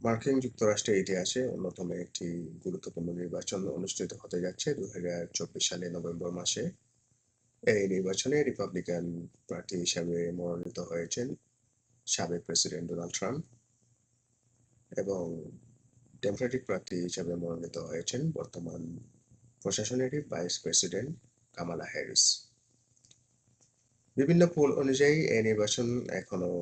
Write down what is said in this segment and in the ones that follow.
মার্কিন যুক্তরাষ্ট্রের ইতিহাসে অন্যতম একটি গুরুত্বপূর্ণ নির্বাচন অনুষ্ঠিত হতে যাচ্ছে দু হাজার চব্বিশ সালে নভেম্বর মাসে। এই নির্বাচনে রিপাবলিকান প্রার্থী হিসাবে মনোনীত হয়েছেন সাবেক প্রেসিডেন্ট ডোনাল্ড ট্রাম্প এবং ডেমোক্রেটিক প্রার্থী হিসাবে মনোনীত হয়েছেন বর্তমান প্রশাসনেরই ভাইস প্রেসিডেন্ট কামালা হ্যারিস। বিভিন্ন পোল অনুযায়ী এই নির্বাচন এখনও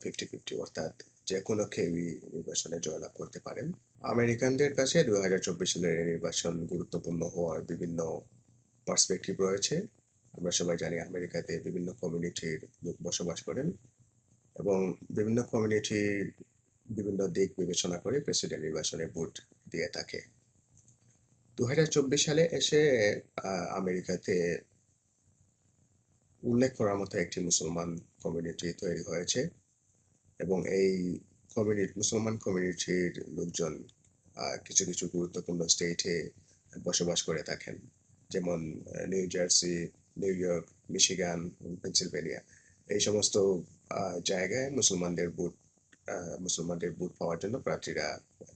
ফিফটি ফিফটি অর্থাৎ যে কোনো কেউই নির্বাচনে জয়লাভ করতে পারেন। আমেরিকানদের কাছে দু হাজার চব্বিশ সালের এই নির্বাচন গুরুত্বপূর্ণ হওয়ার বিভিন্ন পার্সপেক্টিভ রয়েছে। আমরা সবাই জানি আমেরিকাতে বিভিন্ন কমিউনিটির লোক বসবাস করেন এবং বিভিন্ন কমিউনিটির বিভিন্ন দিক বিবেচনা করে প্রেসিডেন্ট নির্বাচনে ভোট দিয়ে থাকে। দু হাজার চব্বিশ সালে এসে আমেরিকাতে উল্লেখ করার মতো একটি মুসলমান কমিউনিটি তৈরি হয়েছে। এবং এই কমিউনিটি মুসলমান কমিউনিটির লোকজন কিছু কিছু গুরুত্বপূর্ণ স্টেটে বসবাস করে থাকেন। যেমন New Jersey New York Michigan Pennsylvania এই সমস্ত জায়গায় মুসলমানদের বুট মুসলমানদের বুট পাওয়ার জন্য প্রার্থীরা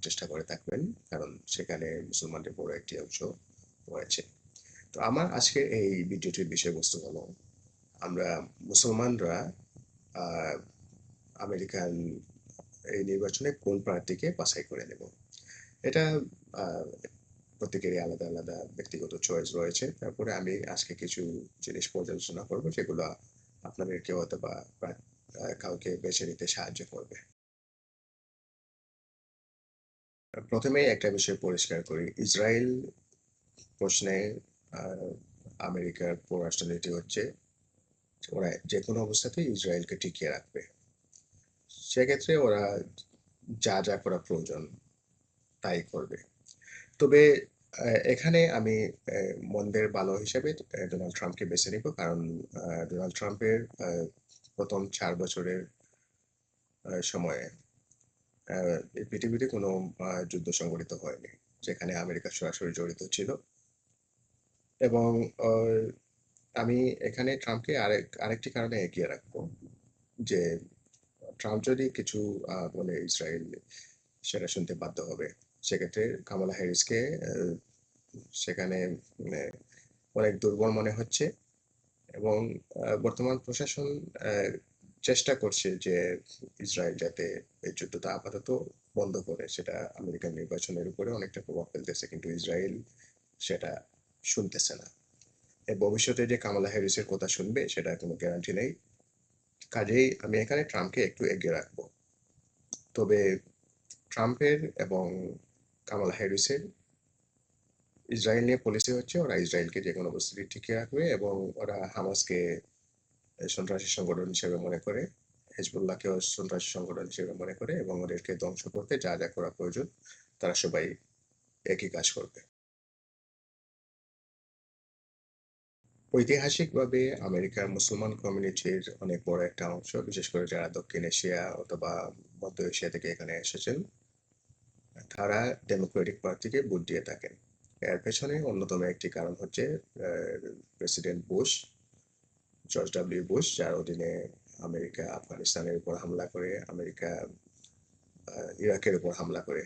চেষ্টা করে থাকবেন, কারণ সেখানে মুসলমানদের বড় একটি অংশ রয়েছে। তো আমার আজকের এই ভিডিওটির বিষয়বস্তু হলো, আমরা মুসলমানরা আমেরিকান এই নির্বাচনে কোন প্রার্থীকে বাছাই করে নেব? এটা প্রত্যেকেরই আলাদা আলাদা ব্যক্তিগত চয়েস রয়েছে। তারপরে আমি আজকে কিছু জিনিস পর্যালোচনা করব যেগুলো আপনাদেরকে হয়তো বা কাউকে বেছে নিতে সাহায্য করবে। প্রথমেই একটা বিষয় পরিষ্কার করি। ইসরায়েল প্রশ্নে আমেরিকার পররাষ্ট্রনীতি হচ্ছে, ওরা যে কোনো অবস্থাতেই ইসরায়েলকে টিকিয়ে রাখবে। সেক্ষেত্রে ওরা যা যা করা প্রয়োজন, তাই করবে। তবে এখানে আমি মন্দের ভালো হিসেবে ডোনাল্ড ট্রাম্পকে বেছে নিব কারণ ডোনাল্ড ট্রাম্পের প্রথম চার বছরের সময়ে পৃথিবীতে কোনো যুদ্ধ সংঘটিত হয়নি, যেখানে আমেরিকা সরাসরি জড়িত ছিল। এবং আমি এখানে ট্রাম্পকে আরেক, আরেকটি কারণে এগিয়ে রাখব, যে ট্রাম্প যদি কিছু বলে ইসরায়েল সেটা শুনতে বাধ্য হবে। সেক্ষেত্রে কামালা হ্যারিসকে সেখানে মানে অনেক দুর্বল মনে হচ্ছে এবং বর্তমান প্রশাসন চেষ্টা করছে যে ইসরায়েল যাতে এই যুদ্ধটা আপাতত বন্ধ করে। সেটা আমেরিকান নির্বাচনের উপরে অনেকটা প্রভাব ফেলতেছে, কিন্তু ইসরায়েল সেটা শুনতেছে না। ভবিষ্যতে যে কামালা হ্যারিসের কথা শুনবে, সেটা কোনো গ্যারান্টি নেই। কাজেই আমি এখানে ট্রাম্পকে একটু এগিয়ে রাখব। তবে ট্রাম্পের এবং কামাল হ্যারিসের ইসরায়েল নিয়ে পলিসি হচ্ছে ওরা ইসরায়েলকে যে কোনো অবস্থায় টিকিয়ে রাখবে এবং ওরা হামাসকে সন্ত্রাসী সংগঠন হিসেবে মনে করে, হেজবুল্লাহকেও সন্ত্রাসী সংগঠন হিসেবে মনে করে এবং ওদেরকে ধ্বংস করতে যা যা করা প্রয়োজন, তারা সবাই একই কাজ করবে। ঐতিহাসিকভাবে আমেরিকার মুসলমান কমিউনিটির অনেক বড় একটা অংশ, বিশেষ করে যারা দক্ষিণ এশিয়া অথবা মধ্য এশিয়া থেকে এখানে এসেছেন, তারা ডেমোক্রেটিক পার্টিকে ভোট দিয়ে থাকেন। এর পেছনে অন্যতম একটি কারণ হচ্ছে president Bush George W Bush যার অধীনে আমেরিকা আফগানিস্তানের উপর হামলা করে, আমেরিকা ইরাকের উপর হামলা করে।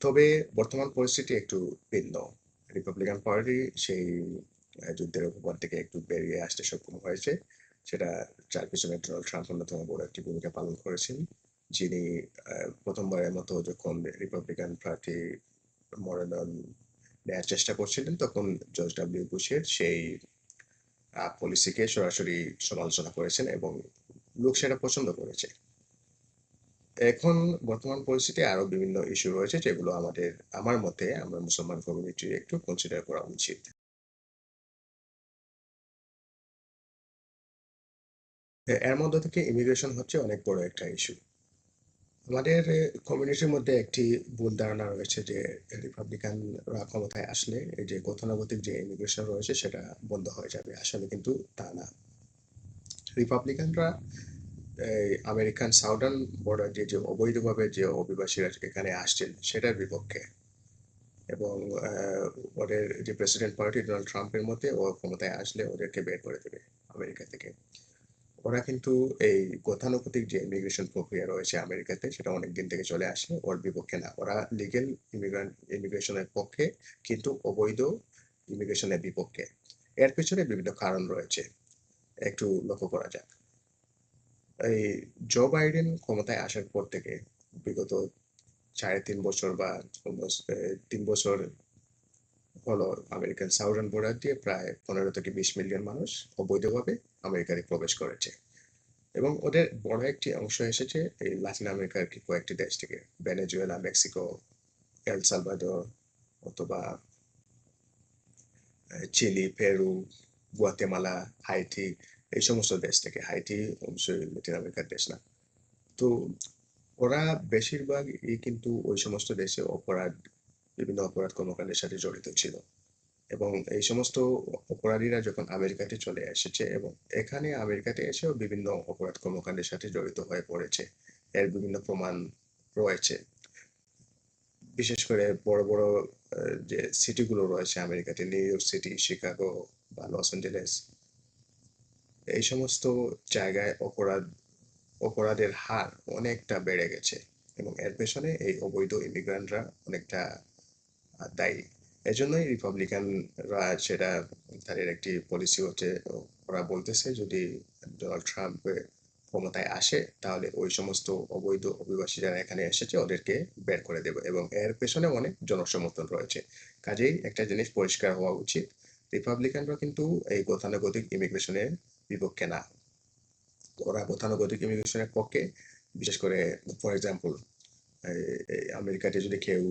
তবে বর্তমান পরিস্থিতি একটু ভিন্ন। রিপাবলিকান পার্টি সেই যুদ্ধের উপর থেকে একটু বেরিয়ে আসতে সক্ষম হয়েছে। সেটা যার পিছনে ডোনাল্ড ট্রাম্প অন্যতম বড় একটি ভূমিকা পালন করেছেন। যিনি প্রথমবারের মতো যখন রিপাবলিকান প্রার্থী মনোনয়ন নেওয়ার চেষ্টা করছিলেন, তখন জর্জ ডাব্লিউ বুশের সেই পলিসিকে সরাসরি সমালোচনা করেছেন এবং লোক সেটা পছন্দ করেছে। এখন বর্তমান পরিস্থিতি আরও বিভিন্ন ইস্যু রয়েছে যেগুলো আমাদের, আমার মতে আমরা মুসলমান কমিউনিটি একটু কনসিডার করা উচিত। এর মধ্যে থেকে ইমিগ্রেশন হচ্ছে অনেক বড় একটা ইস্যু আমাদের কমিউনিটির মধ্যে একটি ভুল ধারণা রয়েছে যে রিপাবলিকানরা ক্ষমতায় আসলে এই যে গতানুগতিক যে ইমিগ্রেশন রয়েছে সেটা বন্ধ হয়ে যাবে। আসলে কিন্তু তা না। রিপাবলিকানরা আমেরিকান সাউদার্ন বর্ডার যে যে অবৈধভাবে যে অভিবাসীরা এখানে আসছেন সেটার বিপক্ষে এবং ওদের যে প্রেসিডেন্ট পার্টি ডোনাল্ড ট্রাম্পের মধ্যে ও ক্ষমতায় আসলে ওদেরকে বের করে দেবে আমেরিকা থেকে। ওরা কিন্তু এই গতানুগতিক যে ইমিগ্রেশন প্রক্রিয়া রয়েছে আমেরিকাতে, সেটা অনেক দিন থেকে চলে আসে, ওর বিপক্ষে না। ওরা লিগেল ইমিগ্রান্ট ইমিগ্রেশনের পক্ষে, কিন্তু অবৈধ ইমিগ্রেশনের বিপক্ষে। এর পেছনে বিভিন্ন কারণ রয়েছে। একটু লক্ষ্য করা যাক। এই জো বাইডেন ক্ষমতায় আসার পর থেকে বিগত সাড়ে তিন বছর বা তিন বছর হলো আমেরিকান সাউদার্ন বর্ডার দিয়ে প্রায় পনেরো থেকে বিশ মিলিয়ন মানুষ অবৈধভাবে আমেরিকাতে প্রবেশ করেছে। এবং ওদের বড় একটি অংশ এসেছে এই লাতিন আমেরিকার কয়েকটি দেশ থেকে, ভেনেজুয়েলা, মেক্সিকো, এল সালভাদর অথবা চিলি, পেরু, গুয়াতেমালা, হাইটি, এই সমস্ত দেশ থেকে। হাইটি অবশ্যই লাতিন আমেরিকার দেশ না। তো ওরা বেশিরভাগই কিন্তু ওই সমস্ত দেশে অপরাধ বিভিন্ন অপরাধ কর্মকাণ্ডের সাথে জড়িত ছিল। এবং এই সমস্ত অপরাধীরা যখন আমেরিকাতে চলে এসেছে এবং এখানে আমেরিকাতে এসেও বিভিন্ন অপরাধ কর্মকাণ্ডের সাথে জড়িত হয়ে পড়েছে, এর বিভিন্ন প্রমাণ রয়েছে। বিশেষ করে বড় বড় যে সিটিগুলো রয়েছে আমেরিকাতে, নিউ ইয়র্ক সিটি, শিকাগো বা লস অ্যাঞ্জেলেস, এই সমস্ত জায়গায় অপরাধ, অপরাধের হার অনেকটা বেড়ে গেছে এবং এর পেছনে এই অবৈধ ইমিগ্রান্টরা অনেকটা দায়ী এজন্যই রিপাবলিকানরা সেটা তাদের একটি পলিসি হচ্ছে, ওরা বলতেছে যদি ডোনাল্ড ট্রাম্প ক্ষমতায় আসে, তাহলে ওই সমস্ত অবৈধ অভিবাসী যারা এখানে এসেছে, ওদেরকে বের করে দেবে এবং এর পেছনে অনেক জনসমর্থন রয়েছে। কাজেই একটা জিনিস পরিষ্কার হওয়া উচিত রিপাবলিকানরা কিন্তু এই গতানুগতিক ইমিগ্রেশনের বিপক্ষে না। ওরা গতানুগতিক ইমিগ্রেশনের পক্ষে, বিশেষ করে ফর এক্সাম্পল আমেরিকাতে যদি কেউ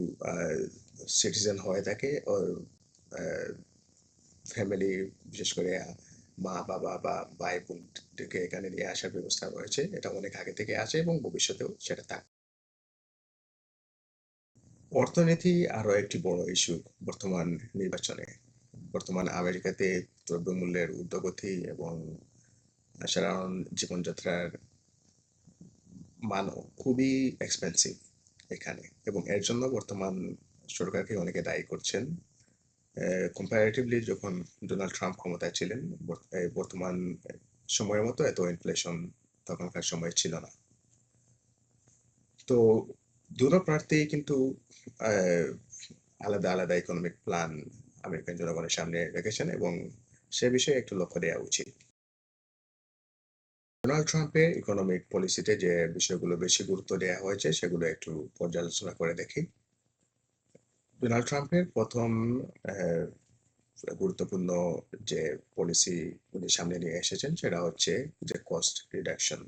সিটিজেন হয়ে থাকে ওর ফ্যামিলি বিশেষ করে মা, বাবা বা ভাই বোনদেরকে এখানে নিয়ে আসার ব্যবস্থা রয়েছে। এটা অনেক আগে থেকে আছে এবং ভবিষ্যতেও সেটা থাকবে অর্থনীতি আরও একটি বড় ইস্যু বর্তমান নির্বাচনে। বর্তমান আমেরিকাতে দ্রব্যমূল্যের ঊর্ধ্বগতি এবং সাধারণ জীবনযাত্রার মানও খুবই এক্সপেন্সিভ এখানে। এবং এর জন্য বর্তমান সরকারকে অনেকে দায়ী করছেন। কম্পারেটিভলি যখন ডোনাল্ড ট্রাম্প ক্ষমতায় ছিলেন বর্তমান সময়ের মতো এত ইনফ্লেশন তখনকার সময় ছিল না। তো দুটো প্রার্থী কিন্তু আলাদা আলাদা ইকোনমিক প্ল্যান আমেরিকান জনগণের সামনে রেখেছেন এবং সে বিষয়ে একটু লক্ষ্য দেওয়া উচিত। ডোনাল্ড ট্রাম্পের ইকোনমিক পলিসিতে যে বিষয়গুলো বেশি গুরুত্ব দেওয়া হয়েছে, সেগুলো একটু পর্যালোচনা করে দেখি। ডোনাল্ড ট্রাম্পের প্রথম গুরুত্বপূর্ণ যে পলিসি উনি সামনে নিয়ে এসেছেন, সেটা হচ্ছে যে কস্ট রিডাকশন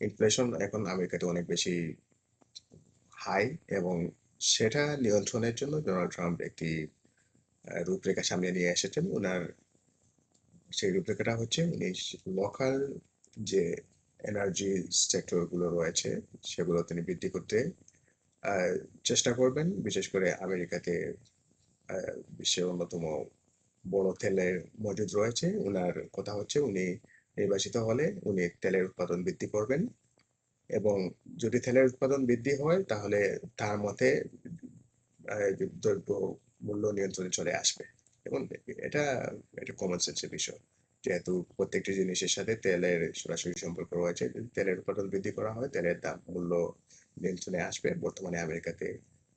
ইনফ্লেশন এখন আমেরিকাতে অনেক বেশি হাই এবং সেটা নিয়ন্ত্রণের জন্য ডোনাল্ড ট্রাম্প একটি রূপরেখা সামনে নিয়ে এসেছেন। ওনার সেই রূপরেখাটা হচ্ছে উনি লোকাল যে এনার্জি সেক্টরগুলো রয়েছে, সেগুলো তিনি বৃদ্ধি করতে চেষ্টা করবেন। বিশেষ করে আমেরিকাতে বিশ্বের অন্যতম বড় তেলের মজুদ রয়েছে। ওনার কথা হচ্ছে উনি নির্বাচিত হলে উনি তেলের উৎপাদন বৃদ্ধি করবেন। এবং যদি তেলের উৎপাদন বৃদ্ধি হয়, তাহলে তার মতে দ্রব্য মূল্য নিয়ন্ত্রণে চলে আসবে। এবং এটা একটা কমন সেন্সের বিষয়। যেহেতু প্রত্যেকটি জিনিসের সাথে তেলের সরাসরি সম্পর্ক রয়েছে, যদি তেলের উৎপাদন বৃদ্ধি করা হয়, তেলের দাম মূল্য নিয়ন্ত্রণে আসবে। বর্তমানে আমেরিকাতে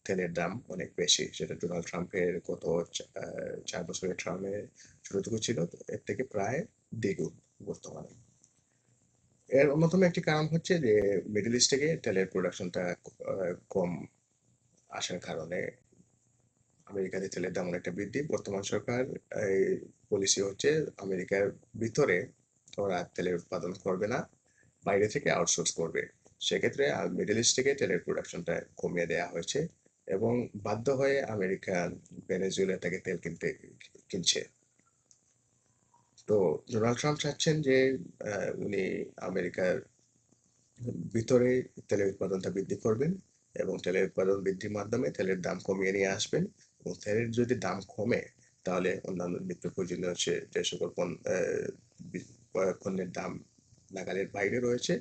তেলের দাম অনেক বেশি। সেটা ডোনাল্ড ট্রাম্পের গত চার বছরের ট্রামে যতটুকু ছিল এর থেকে প্রায় দ্বিগুণ বর্তমানে। এর অন্যতম একটি কারণ হচ্ছে যে, মিডল ইস্ট থেকে তেলের প্রোডাকশনটা কম আসার কারণে আমেরিকাতে তেলের দাম অনেকটা বৃদ্ধি। বর্তমান সরকার, এই পলিসি হচ্ছে আমেরিকার ভিতরে ওরা তেলের উৎপাদন করবে না, বাইরে থেকে আউটসোর্স করবে। সেক্ষেত্রে মিডল ইস্ট থেকে তেলের প্রোডাকশনটা কমিয়ে দেওয়া হয়েছে এবং বাধ্য হয়ে আমেরিকা ভেনেজুয়েলা থেকে তেল কিনতে, কিনছে। তো ডোনাল্ড ট্রাম্প চাচ্ছেন যে উনি আমেরিকার ভিতরে তেলের উৎপাদনটা বৃদ্ধি করবেন এবং তেলের উৎপাদন বৃদ্ধির মাধ্যমে তেলের দাম কমিয়ে নিয়ে আসবেন। এবং যদি দাম কমে, তাহলে অন্যান্য নিত্য প্রয়োজনীয় সে যে সকল পণ্যের দাম নাগালের বাইরে রয়েছে,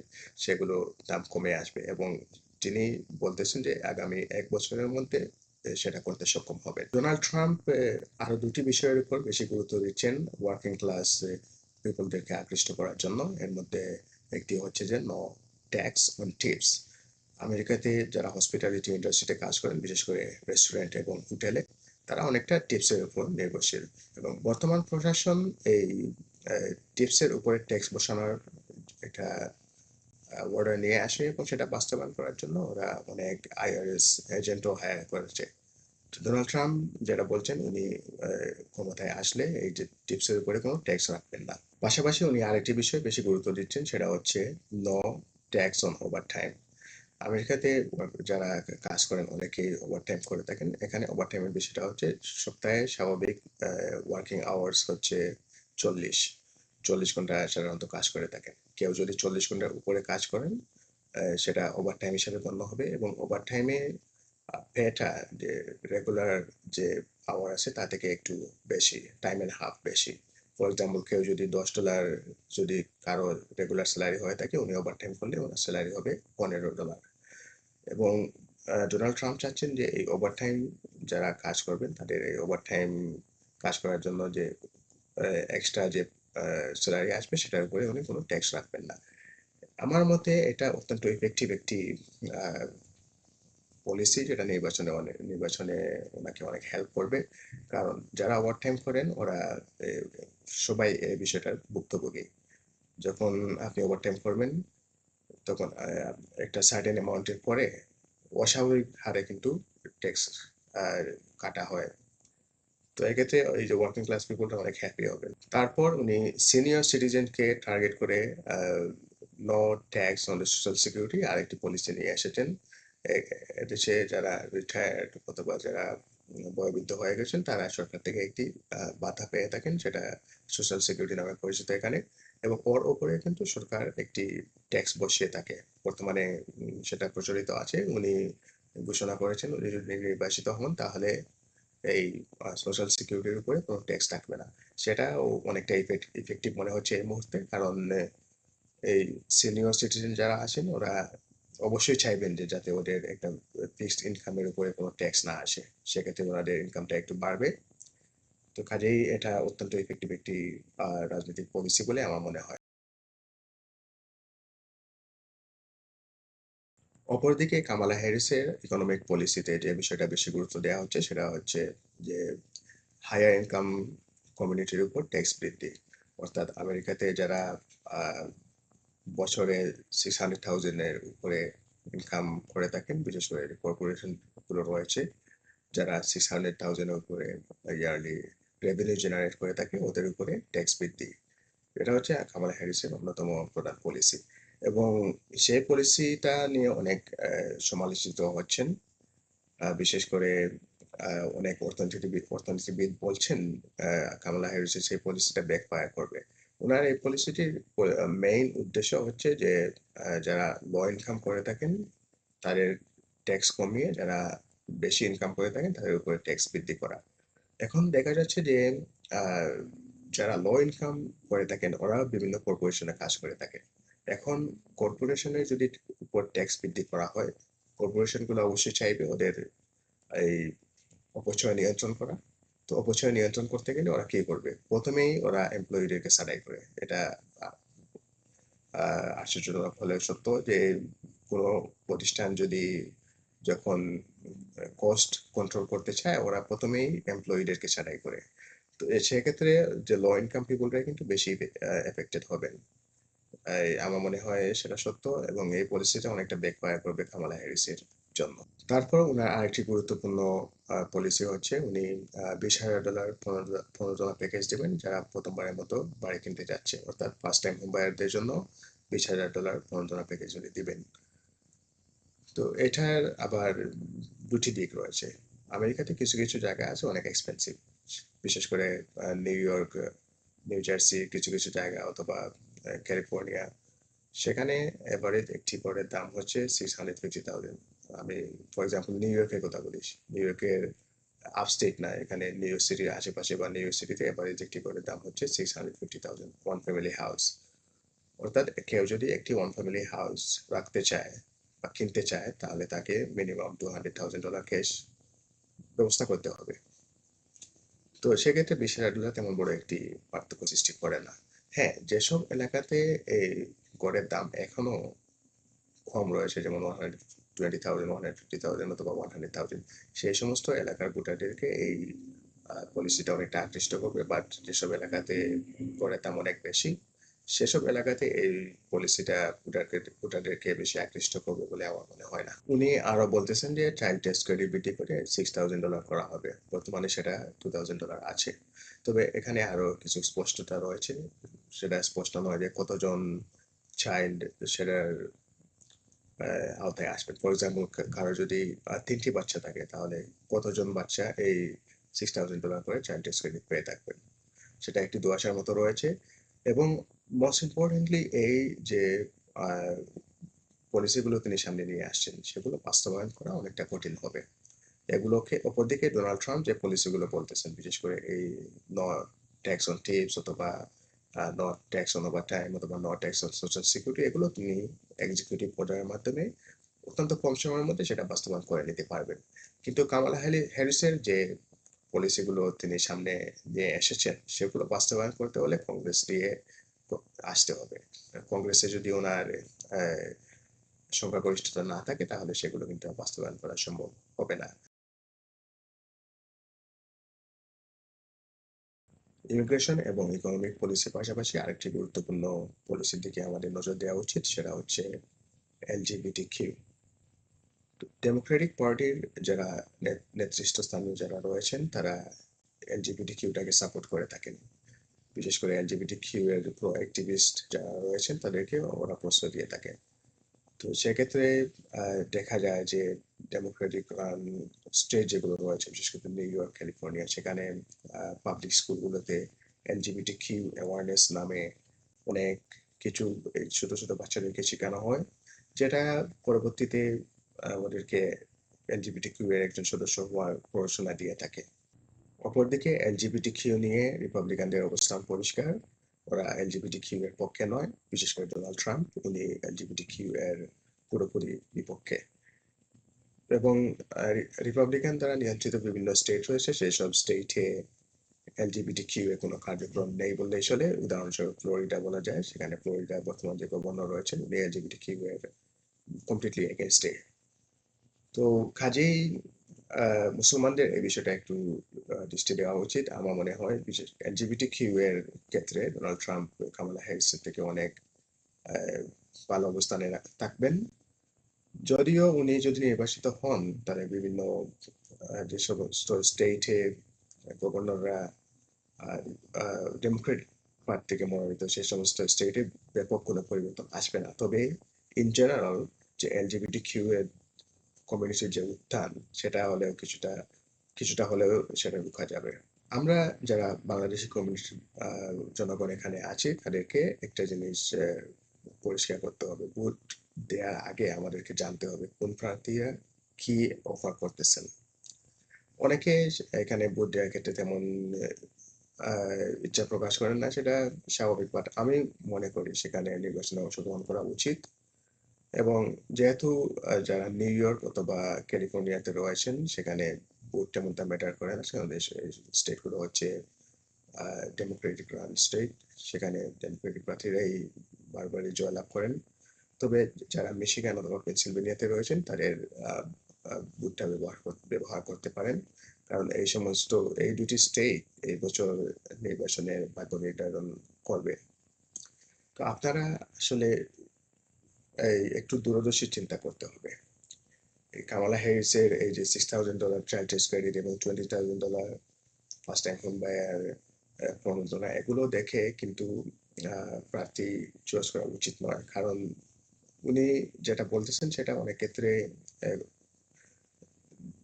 সেগুলো দাম কমে আসবে। এবং তিনি বলতেছেন যে আগামী এক বছরের মধ্যে সেটা করতে সক্ষম হবে ডোনাল্ড ট্রাম্প আরও দুটি বিষয়ের উপর বেশি গুরুত্ব দিচ্ছেন, ওয়ার্কিং ক্লাস পিপলদেরকে আকৃষ্ট করার জন্য। এর মধ্যে একটি হচ্ছে যে ন ট্যাক্স অন টিপস আমেরিকাতে যারা হসপিটালিটি ইন্ডাস্ট্রিতে কাজ করেন, বিশেষ করে রেস্টুরেন্ট এবং হোটেলে তারা অনেকটা টিপসের উপর নির্ভরশীল। এবং বর্তমান প্রশাসন এই টিপসের উপরে ট্যাক্স বসানোর একটা অর্ডার নিয়ে আসে এবং সেটা বাস্তবায়ন করার জন্য ওরা অনেক আইআরএস এজেন্টও হায়ার করেছে। ডোনাল্ড ট্রাম্প যেটা বলছেন, উনি ক্ষমতায় আসলে এই যে টিপসের উপরে কোনো ট্যাক্স রাখবেন না। পাশাপাশি উনি আরেকটি বিষয়ে বেশি গুরুত্ব দিচ্ছেন, সেটা হচ্ছে no tax on overtime আমেরিকাতে যারা কাজ করেন, অনেকেই ওভার টাইম করে থাকেন। এখানে ওভার টাইমের বিষয়টা হচ্ছে, সপ্তাহে স্বাভাবিক ওয়ার্কিং আওয়ার্স হচ্ছে চল্লিশ। চল্লিশ ঘণ্টা সাধারণত কাজ করে থাকেন। কেউ যদি চল্লিশ ঘণ্টার উপরে কাজ করেন সেটা ওভার টাইম হিসাবে গণ্য হবে এবং ওভার টাইমে পেটা যে রেগুলার যে আওয়ার আছে, তা থেকে একটু বেশি টাইম এন্ড হাফ বেশি। ফর এক্সাম্পল কেউ যদি দশ ডলার যদি কারও রেগুলার স্যালারি হয়ে থাকে উনি ওভার টাইম করলে ওনার স্যালারি হবে পনেরো ডলার এবং ডোনাল্ড ট্রাম্প চাচ্ছেন যে এই ওভার টাইম যারা কাজ করবেন তাদের এই ওভার টাইম কাজ করার জন্য যে এক্সট্রা যে স্যালারি আসবে সেটার উপরে উনি কোনো ট্যাক্স রাখবেন না। আমার মতে এটা অত্যন্ত ইফেক্টিভ একটি পলিসি যেটা নির্বাচনে অনেক নির্বাচনে ওনাকে অনেক হেল্প করবে। কারণ যারা ওভার টাইম করেন ওরা সবাই এই বিষয়টার ভুক্তভোগী। যখন আপনি ওভার টাইম করবেন, তখন একটা সার্টেন অ্যামাউন্টের পরে অস্বাভাবিক হারে কিন্তু ট্যাক্স কাটা হয়। তো এক্ষেত্রে এই যে ওয়ার্কিং ক্লাস পিপলটা অনেক হ্যাপি হবেন তারপর উনি সিনিয়র সিটিজেনকে টার্গেট করে no tax on social security আরেকটি পলিসি নিয়ে এসেছেন। এদেশে যারা রিটায়ার্ড অথবা যারা বয়োবৃদ্ধ হয়ে গেছেন, তারা সরকার থেকে একটি ভাতা পেয়ে থাকেন, সেটা সোশ্যাল সিকিউরিটি নামে পরিচিত এখানে। এবং ওর ওপরে কিন্তু সরকার একটি ট্যাক্স বসিয়ে থাকে। বর্তমানে সেটা প্রচলিত আছে। উনি ঘোষণা করেছেন, উনি যদি নির্বাচিত হন, তাহলে এই সোশ্যাল সিকিউরিটির উপরে কোনো ট্যাক্স থাকবে না। সেটাও অনেকটা ইফেক্টিভ মনে হচ্ছে এই মুহূর্তে। কারণ, এই সিনিয়র সিটিজেন যারা আছেন, ওরা অবশ্যই চাইবেন যে যাতে ওদের একটা ফিক্সড ইনকামের উপরে কোনো ট্যাক্স না আসে। সেক্ষেত্রে ওনাদের ইনকামটা একটু বাড়বে। তো কাজেই এটা অত্যন্ত ইফেক্টিভ একটি রাজনৈতিক পলিসি বলে আমার মনে হয়। অপরদিকে কামালা হ্যারিসের ইকোনমিক পলিসিতে যে বিষয়টা বেশি গুরুত্ব দেওয়া হচ্ছে সেটা হচ্ছে যে হায়ার ইনকাম কমিউনিটির উপর ট্যাক্স বৃদ্ধি। অর্থাৎ আমেরিকাতে যারা বছরে সিক্স হান্ড্রেড থাউজেন্ডের উপরে ইনকাম করে থাকেন, বিশেষ করে কর্পোরেশনগুলো রয়েছে, যারা সিক্স হান্ড্রেড থাউজেন্ডের উপরে ইয়ারলি রেভিনিউ জেনারেট করে থাকে, ওদের উপরে ট্যাক্স বৃদ্ধি। এটা হচ্ছে কামালা হ্যারিসের অন্যতম প্রধান পলিসি এবং সেই পলিসিটা নিয়ে অনেক সমালোচিত হচ্ছেন। বিশেষ করে অনেক অর্থনীতিবিদ অর্থনীতিবিদ বলছেন কামালা হ্যারিসের সেই পলিসিটা ব্যাকফায়ার করবে। ওনার এই পলিসিটির মেইন উদ্দেশ্য হচ্ছে যে যারা লো ইনকাম করে থাকেন, তাদের ট্যাক্স কমিয়ে যারা বেশি ইনকাম করে থাকেন, তাদের উপরে ট্যাক্স বৃদ্ধি করা। এখন দেখা যাচ্ছে যে যারা লো ইনকাম করে থাকেন, ওরা বিভিন্ন কর্পোরেশনে কাজ করে থাকে। এখন কর্পোরেশনের যদি উপর ট্যাক্স বৃদ্ধি করা হয় কর্পোরেশনগুলো অবশ্যই চাইবে ওদের এই অপচয় নিয়ন্ত্রণ করা। তো অপচয় নিয়ন্ত্রণ করতে গেলে ওরা কি করবে? প্রথমেই ওরা এমপ্লয়ীদেরকে সাদাই করে। এটা আশ্চর্যজনক হলেও সত্য যে কোনো প্রতিষ্ঠান যদি যখন কস্ট কন্ট্রোল করতে চায়, ওরা প্রথমেই এমপ্লয়ীদেরকে ছাঁটাই করে। তো সেক্ষেত্রে যে লো ইনকাম পিপলরা কিন্তু বেশি এফেক্টেড হবেন। আমার মনে হয় সেটা সত্য এবং এই পলিসিটা অনেকটা ব্যাকফায়ার করবে কামালা হ্যারিসের জন্য। তারপর ওনার আরেকটি গুরুত্বপূর্ণ পলিসি হচ্ছে উনি বিশ হাজার ডলার পনেরো ডলার প্যাকেজ দেবেন যারা প্রথমবারের মতো বাড়ি কিনতে যাচ্ছে। অর্থাৎ ফার্স্ট টাইম হোম বায়ারদের জন্য বিশ হাজার ডলার পনেরো ডলার প্যাকেজ উনি দিবেন। তো এটার আবার দুটি দিক রয়েছে। আমেরিকাতে কিছু কিছু জায়গা আছে অনেক এক্সপেন্সিভ বিশেষ করে নিউ ইয়র্ক নিউ জার্সি কিছু কিছু জায়গা অথবা ক্যালিফোর্নিয়া সেখানে এভারেজ একটি ঘরের দাম হচ্ছে সিক্স হান্ড্রেড ফিফটি থাউজেন্ড আমি ফর এক্সাম্পল নিউ ইয়র্কের কথা বলিস নিউ ইয়র্কের আপস্টেট না, এখানে নিউ ইয়র্ক সিটির আশেপাশে বা নিউ ইয়র্ক সিটিতে এভারেজ একটি ঘরের দাম হচ্ছে six hundred fifty thousand one family house অর্থাৎ কেউ যদি একটি ওয়ান ফ্যামিলি হাউস রাখতে চায় কিনতে চায়, তাহলে তাকে minimum two hundred thousand dollar cash ব্যবস্থা করতে হবে। তো সেক্ষেত্রে বিশ হাজার তেমন বড় একটি পার্থক্য সৃষ্টি করে না। হ্যাঁ যেসব এলাকাতে এই গড়ের দাম এখনও কম রয়েছে, যেমন one hundred twenty thousand one hundred fifty thousand অথবা ওয়ান হান্ড্রেড থাউজেন্ড সেই সমস্ত এলাকার ভোটারদেরকে এই পলিসিটা অনেকটা আকৃষ্ট করবে। বাট যেসব এলাকাতে গড়ের দাম অনেক বেশি সেসব এলাকাতে এই পলিসিটা ভোটারকে ভোটারদেরকে বেশি আকৃষ্ট করবে বলে আমার মনে হয় না। উনি আরও বলতেছেন যে চাইল্ড টেস্ট ক্রেডিট বৃদ্ধি করে সিক্স থাউজেন্ড ডলার করা হবে। বর্তমানে সেটা টু থাউজেন্ড ডলার আছে। তবে এখানে আরও কিছু স্পষ্টতা রয়েছে। সেটা স্পষ্ট নয় যে, কতজন চাইল্ড সেটার আওতায় আসবে। ফর এক্সাম্পল কারও যদি তিনটি বাচ্চা থাকে, তাহলে কতজন বাচ্চা এই সিক্স থাউজেন্ড ডলার করে চাইল্ড টেস্ট ক্রেডিট পেয়ে থাকবেন? সেটা একটি দোয়াশার মতো রয়েছে। এবং মোস্ট ইম্পর্টেন্টলি এই যে পলিসিগুলো তিনি সামনে নিয়ে আসছেন, সেগুলো বাস্তবায়ন করা অনেকটা কঠিন হবে। এগুলোকে অপরদিকে ডোনাল্ড ট্রাম্প যে পলিসিগুলো বলতেছেন, বিশেষ করে এই ন ট্যাক্স অন টিপস অথবা not tax on overtime অথবা not tax on social security এগুলো তিনি এক্সিকিউটিভ অর্ডারের মাধ্যমে অত্যন্ত কম সময়ের মধ্যে সেটা বাস্তবায়ন করে নিতে পারবেন। কিন্তু কামালা হ্যারিসের যে পলিসিগুলো তিনি সামনে নিয়ে এসেছেন, সেগুলো বাস্তবায়ন করতে হলে কংগ্রেস দিয়ে আসতে হবে। কংগ্রেসে যদি ওনার সংখ্যাগরিষ্ঠতা না থাকে, তাহলে সেগুলো কিন্তু বাস্তবায়ন করা সম্ভব হবে না। ইমিগ্রেশন এবং ইকোনমিক পলিসির পাশাপাশি আরেকটি গুরুত্বপূর্ণ পলিসির দিকে আমাদের নজর দেওয়া উচিত, সেটা হচ্ছে এলজিবিটি কিউ ডেমোক্রেটিক পার্টির যারা নে- নেতৃত্বস্থানীয় যারা রয়েছেন, তারা এলজিবিটি কিউটাকে সাপোর্ট করে থাকেন। বিশেষ করে এলজিবিটি কিউ এর প্রো অ্যাক্টিভিস্ট যারা রয়েছেন তাদেরকে ওরা প্রশ্ন দিয়ে থাকে। তো সেক্ষেত্রে দেখা যায় যে ডেমোক্রেটিক স্টেট যেগুলো রয়েছে, বিশেষ করে নিউ ইয়র্ক ক্যালিফোর্নিয়া সেখানে পাবলিক স্কুলগুলোতে এলজিবিটি কিউ অ্যাওয়ারনেস নামে অনেক কিছু ছোট ছোট বাচ্চাদেরকে শেখানো হয়, যেটা পরবর্তীতে আমাদেরকে এলজিবিটি কিউ এর একজন সদস্য হওয়ার পড়াশোনা দিয়ে থাকে। অপরদিকে এলজিবিটি কিউ নিয়ে রিপাবলিকানদের অবস্থান পরিষ্কার। ওরা এলজিবিটি কিউ এর পক্ষে নয়, বিশেষ করে ডোনাল্ড ট্রাম্প উনি এলজিবিটি কিউ এর পুরোপুরি বিপক্ষে। এবং রিপাবলিকান দ্বারা নিয়ন্ত্রিত বিভিন্ন স্টেট রয়েছে সেই সব স্টেটে এলজিবিটি কিউ এর কোনো কার্যক্রম নেই বললেই চলে। উদাহরণস্বরূপ ফ্লোরিডা বলা যায়, সেখানে ফ্লোরিডা বর্তমান যে গভর্নর রয়েছেন, উনি এলজিবিটি কিউ এর কমপ্লিটলি এগেনস্টে তো কাজেই মুসলমানদের এই বিষয়টা একটু দৃষ্টি দেওয়া উচিত। আমার মনে হয় বিশেষ এলজিবিটি কিউ এর ক্ষেত্রে ডোনাল্ড ট্রাম্প, কামালা হ্যারিস থেকে অনেক ভালো অবস্থানে থাকবেন। যদিও উনি যদি নির্বাচিত হন, তাহলে বিভিন্ন যে সমস্ত স্টেটে গভর্নররা ডেমোক্রেট পার্টি থেকে মনোনীত সেই সমস্ত স্টেটে ব্যাপক কোনো পরিবর্তন আসবে না। তবে ইন জেনারেল যে এলজিবিটি কিউ এর কমিউনিটির যে উত্থান, সেটা হলেও কিছুটা কিছুটা হলেও সেটা রুখা যাবে। আমরা যারা বাংলাদেশি কমিউনিটি জনগণ এখানে আছে, তাদেরকে একটা জিনিস পরিষ্কার করতে হবে। ভোট দেওয়ার আগে আমাদেরকে জানতে হবে, কোন প্রার্থীরা কি অফার করতেছেন। অনেকে এখানে ভোট দেওয়ার ক্ষেত্রে তেমন ইচ্ছা প্রকাশ করেন না, সেটা স্বাভাবিক। বাট আমি মনে করি সেখানে নির্বাচনে অংশগ্রহণ করা উচিত। এবং যেহেতু যারা নিউ ইয়র্ক অথবা ক্যালিফোর্নিয়াতে রয়েছেন, সেখানে ভোট তেমনটা ম্যাটার করে না। সেখানে স্টেটগুলো হচ্ছে ডেমোক্রেটিক রান স্টেট সেখানে ডেমোক্রেটিক প্রার্থীরাই বারবারই জয়লাভ করেন। তবে যারা মিশিগান অথবা পেনসিলভেনিয়াতে রয়েছেন, তাদের বুথটা ব্যবহার ব্যবহার করতে পারেন। কারণ এই সমস্ত, এই দুটি স্টেট এই বছর নির্বাচনের ভাগ্য নির্ধারণ করবে। তো আপনারা আসলে এই একটু দূরদর্শী চিন্তা করতে হবে। এই কামালা হ্যারিসের এই যে six thousand dollar child test credit এবং twenty thousand dollar first time home buyer প্রণোদনা, এগুলো দেখে কিন্তু প্রার্থী চয়েস করা উচিত নয়। কারণ উনি যেটা বলতেছেন সেটা অনেক ক্ষেত্রে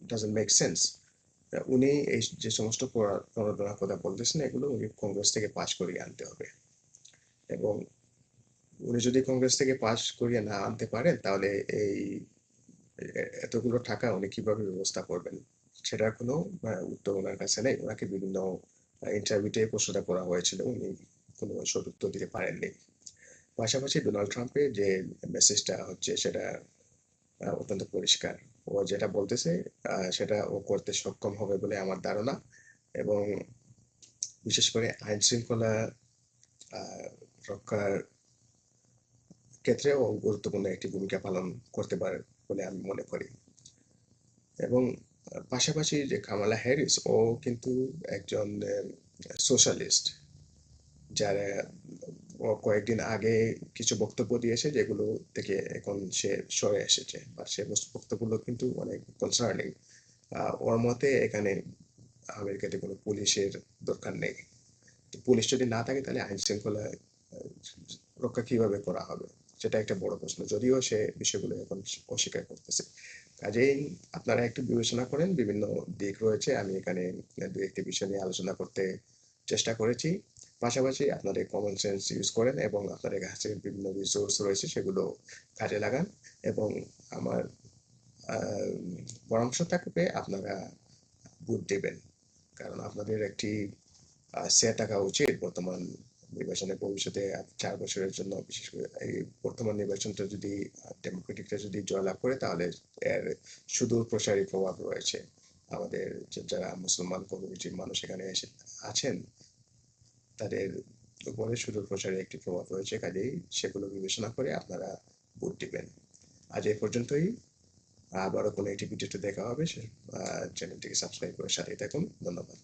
ডাজন্ট মেক সেন্স উনি এই যে সমস্ত প্রণোদনার কথা বলতেছেন, এগুলো উনি কংগ্রেস থেকে পাশ করিয়ে আনতে হবে। এবং উনি যদি কংগ্রেস থেকে পাশ করিয়ে না আনতে পারেন, তাহলে এই এতগুলো টাকা উনি কীভাবে ব্যবস্থা করবেন? সেটার কোনো উত্তর ওনার কাছে নেই। ওনাকে বিভিন্ন ইন্টারভিউতে প্রশ্নটা করা হয়েছিল। উনি কোনো সঠিক উত্তর দিতে পারেননি। পাশাপাশি ডোনাল্ড ট্রাম্পের যে মেসেজটা হচ্ছে, সেটা অত্যন্ত পরিষ্কার। ও যেটা বলতেছে সেটা ও করতে সক্ষম হবে বলে আমার ধারণা। এবং বিশেষ করে আইন শৃঙ্খলা রক্ষার ক্ষেত্রেও গুরুত্বপূর্ণ একটি ভূমিকা পালন করতে পারে বলে আমি মনে করি। এবং পাশাপাশি যে কামালা হ্যারিস ও কিন্তু একজন সোশ্যালিস্ট যারা ও কয়েকদিন আগে কিছু বক্তব্য দিয়েছে যেগুলো থেকে এখন সে সরে এসেছে। বা সে বক্তব্যগুলো কিন্তু অনেক কনসার্নিং ওর মতে এখানে আমেরিকাতে কোনো পুলিশের দরকার নেই। পুলিশ যদি না থাকে তাহলে আইন শৃঙ্খলা রক্ষা কীভাবে করা হবে? সেটা একটা বড় প্রশ্ন, যদিও সে বিষয়গুলো এখন অস্বীকার করতেছে। কাজেই আপনারা একটু বিবেচনা করেন, বিভিন্ন দিক রয়েছে। আমি এখানে দু একটি বিষয় নিয়ে আলোচনা করতে চেষ্টা করেছি। পাশাপাশি আপনাদের কমন সেন্স ইউজ করেন এবং আপনাদের কাছে বিভিন্ন রিসোর্স রয়েছে, সেগুলো কাজে লাগান এবং আমার পরামর্শ থাকবে আপনারা ভোট দেবেন। কারণ আপনাদের একটি সে থাকা উচিত বর্তমান নির্বাচনের ভবিষ্যতে চার বছরের জন্য, বিশেষ করে এই বর্তমান নির্বাচনটা যদি ডেমোক্রেটিকরা যদি জয়লাভ করে, তাহলে এর সুদূর প্রসারী প্রভাব রয়েছে। আমাদের যারা মুসলমান কমিউনিটির মানুষ এখানে এসে আছেন, তাদের উপরে সুদূর প্রসারী একটি প্রভাব রয়েছে, কাজেই সেগুলো বিবেচনা করে আপনারা ভোট দিবেন। আজ এই পর্যন্তই। আবারও কোনো একটি ভিডিওতে দেখা হবে চ্যানেলটিকে সাবস্ক্রাইব করে সাথে থাকুন। ধন্যবাদ।